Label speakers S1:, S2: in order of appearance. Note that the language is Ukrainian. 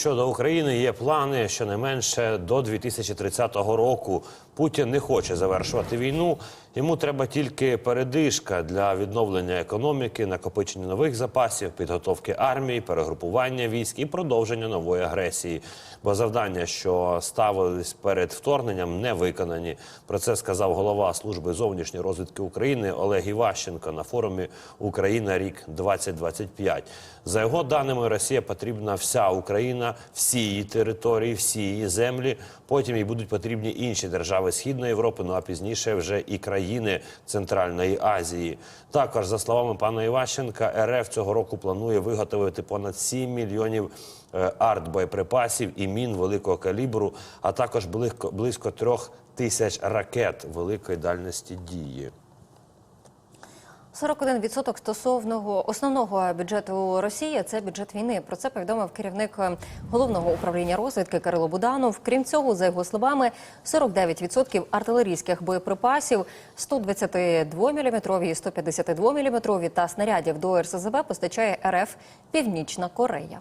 S1: щодо України є плани щонайменше до 2030 року. Путін не хоче завершувати війну. Йому треба тільки передишка для відновлення економіки, накопичення нових запасів, підготовки армії, перегрупування військ і продовження нової агресії. Бо завдання, що ставились перед вторгненням, не виконані. Про це сказав голова служби зовнішньої розвідки України Олег Іващенко на форумі Україна рік 2025. За його даними, Росія потрібна вся Україна, її території, всі її землі. Потім їй будуть потрібні інші держави Східної Європи, ну а пізніше вже і країни Центральної Азії. Також, за словами пана Іващенка, РФ цього року планує виготовити понад 7 мільйонів е, артбоєприпасів і мін великого калібру, а також близько трьох тисяч ракет великої дальності дії.
S2: 41% стосовного основного бюджету Росії це бюджет війни. Про це повідомив керівник е, головного управління розвідки Кирило Буданов. Крім цього, за його словами, 49% артилерійських боєприпасів, 122 мм, 152 мм та снарядів до РСЗВ постачає РФ Північна Корея.